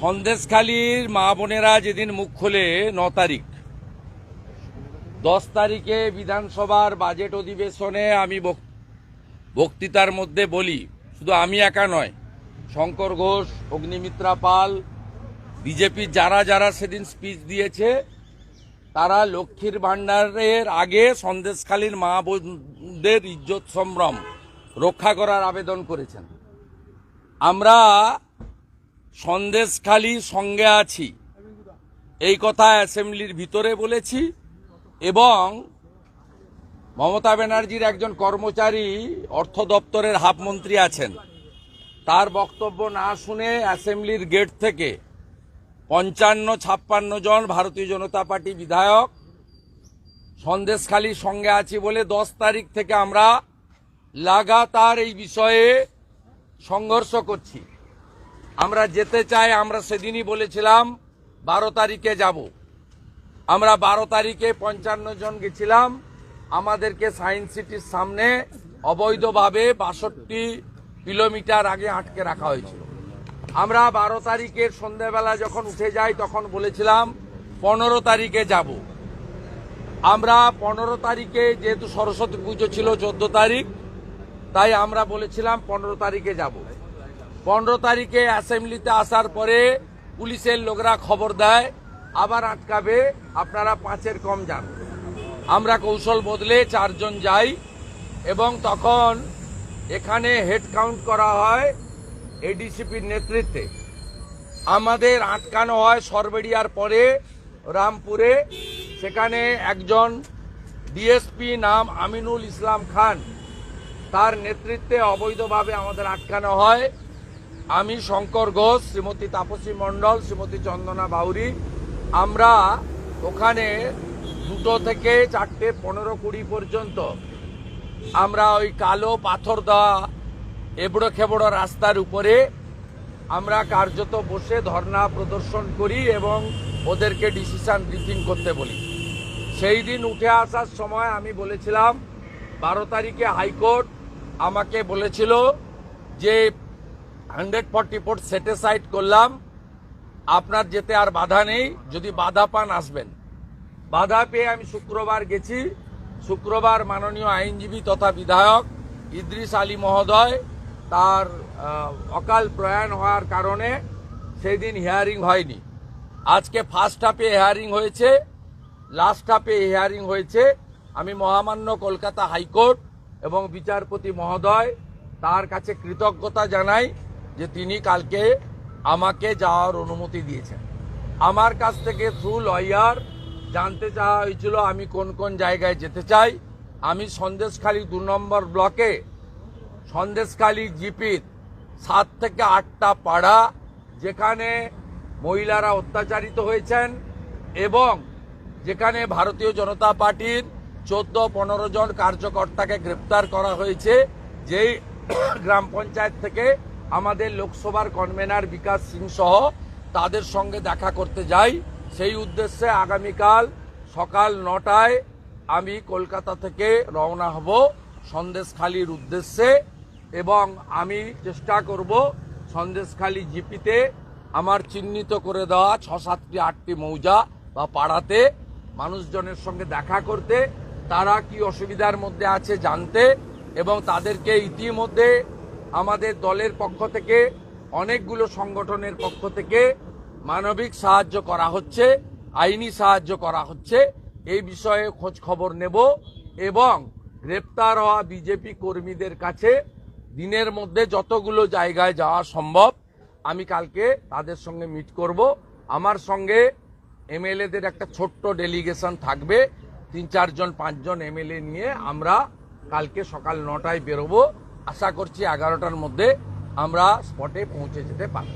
সন্দেশখালীর মা বোনেরা যেদিন মুখ খোলে ন তারিখ, দশ তারিখে বিধানসভার বাজেট অধিবেশনে আমি বক- বক্তৃতার মধ্যে বলি, শুধু আমি একা নয়, শঙ্কর ঘোষ, অগ্নিমিত্রা পাল বিজেপির যারা যারা সেদিন স্পিচ দিয়েছে, তারা লক্ষ্মীর ভাণ্ডারের আগে সন্দেশখালীর মা বোনদের ইজ্জত সম্ভ্রম রক্ষা করার আবেদন করেছেন। আমরা সন্দেশখালী সঙ্গে আছি। এই কথা অ্যাসেম্বলির ভিতরে বলেছি এবং মমতা ব্যানার্জির একজন কর্মচারী অর্থ দপ্তরের হাফমন্ত্রী আছেন। তার বক্তব্য না শুনে অ্যাসেম্বলির গেট থেকে পঞ্চান্ন ছাপ্পান্ন জন ভারতীয় জনতা পার্টি বিধায়ক সন্দেশখালীর সঙ্গে আছি বলে দশ তারিখ থেকে আমরা লাগাতার এই বিষয়ে সংঘর্ষ করছি। আমরা যেতে চাই, আমরা সেদিনই বলেছিলাম, বারো তারিখে যাব। আমরা বারো তারিখে পঞ্চান্ন জন গেছিলাম। আমাদেরকে সায়েন্স সিটির সামনে অবৈধভাবে বাষট্টি কিলোমিটার আগে আটকে রাখা হয়েছিল। আমরা বারো তারিখের সন্ধ্যাবেলা যখন উঠে যাই, তখন বলেছিলাম, পনেরো তারিখে যাব। আমরা পনেরো তারিখে, যেহেতু সরস্বতী পুজো ছিল চোদ্দ তারিখ, তাই আমরা বলেছিলাম, পনেরো তারিখে যাব। পনেরো তারিখে অ্যাসেম্বলিতে আসার পরে পুলিশের লোকরা খবর দেয়, আবার আটকাবে, আপনারা পাঁচের কম যান। আমরা কৌশল বদলে চারজন যাই এবং তখন এখানে হেড কাউন্ট করা হয় এডিসিপির নেতৃত্বে। আমাদের আটকানো হয় সরবেড়িয়ার পরে রামপুরে, সেখানে একজন ডিএসপি নাম আমিনুল ইসলাম খান, তার নেতৃত্বে অবৈধভাবে আমাদের আটকানো হয়। আমি শঙ্কর ঘোষ, শ্রীমতী তাপসী মণ্ডল, শ্রীমতী চন্দনা বাউরি। আমরা ওখানে দুটো থেকে চারটে পনেরো কুড়ি পর্যন্ত আমরা ওই কালো পাথর দেওয়া এবড়ো খেবড়ো রাস্তার উপরে আমরা কার্যত বসে ধর্ণা প্রদর্শন করি এবং ওদেরকে ডিসিশান ব্রিফিং করতে বলি। সেই দিন উঠে আসার সময় আমি বলেছিলাম, বারো তারিখে হাইকোর্ট আমাকে বলেছিল যে হান্ড্রেড ফর্টি ফোর সেটেসাইড করলাম। আপনার যেতে আর বাধা নেই, যদি বাধা পান আসবেন। বাধা পেয়ে আমি শুক্রবার গেছি। শুক্রবার মাননীয় আইনজীবী তথা বিধায়ক ইদ্রিস আলী মহোদয় তার অকাল প্রয়াণ হওয়ার কারণে সেই দিন হিয়ারিং হয়নি। আজকে ফার্স্ট হাফে হিয়ারিং হয়েছে লাস্ট হাফে হিয়ারিং হয়েছে। আমি মহামান্য কলকাতা হাইকোর্ট এবং বিচারপতি মহোদয় তার কাছে কৃতজ্ঞতা জানাই। যে তিনি কালকে আমাকে যাওয়ার অনুমতি দিয়েছেন। আমার কাছ থেকে থ্রু লয়ার জানতে চাওয়া হয়েছিল আমি কোন কোন জায়গায় যেতে চাই। আমি সন্দেশখালী দু নম্বর ব্লকে, সন্দেশখালী জিপির সাত থেকে আটটা পাড়া যেখানে মহিলারা অত্যাচারিত হয়েছেন এবং যেখানে ভারতীয় জনতা পার্টির চোদ্দ পনেরো জন কার্যকর্তাকে গ্রেপ্তার করা হয়েছে, যেই গ্রাম পঞ্চায়েত থেকে আমাদের লোকসভার কনভেনার বিকাশ সিং সহ তাদের সঙ্গে দেখা করতে যাই। সেই উদ্দেশ্যে আগামীকাল সকাল নটায় আমি কলকাতা থেকে রওনা হব সন্দেশখালির উদ্দেশ্যে এবং আমি চেষ্টা করব সন্দেশখালি জিপিতে আমার চিহ্নিত করে দেওয়া ছ সাতটি আটটি মৌজা বা পাড়াতে মানুষজনের সঙ্গে দেখা করতে, তারা কি অসুবিধার মধ্যে আছে জানতে এবং তাদেরকে ইতিমধ্যে আমাদের দলের পক্ষ থেকে, অনেকগুলো সংগঠনের পক্ষ থেকে মানবিক সাহায্য করা হচ্ছে, আইনি সাহায্য করা হচ্ছে। এই বিষয়ে খোঁজ খবর নেব এবং গ্রেপ্তার হওয়া বিজেপি কর্মীদের কাছে দিনের মধ্যে যতগুলো জায়গায় যাওয়া সম্ভব, আমি কালকে তাদের সঙ্গে মিট করব। আমার সঙ্গে এমএলএদের একটা ছোট্ট ডেলিগেশন থাকবে। তিন, চারজন, পাঁচজন এমএলএ নিয়ে আমরা কালকে সকাল নটায় বেরোবো। আশা করছি এগারোটার মধ্যে আমরা স্পটে পৌঁছে যেতে পারব।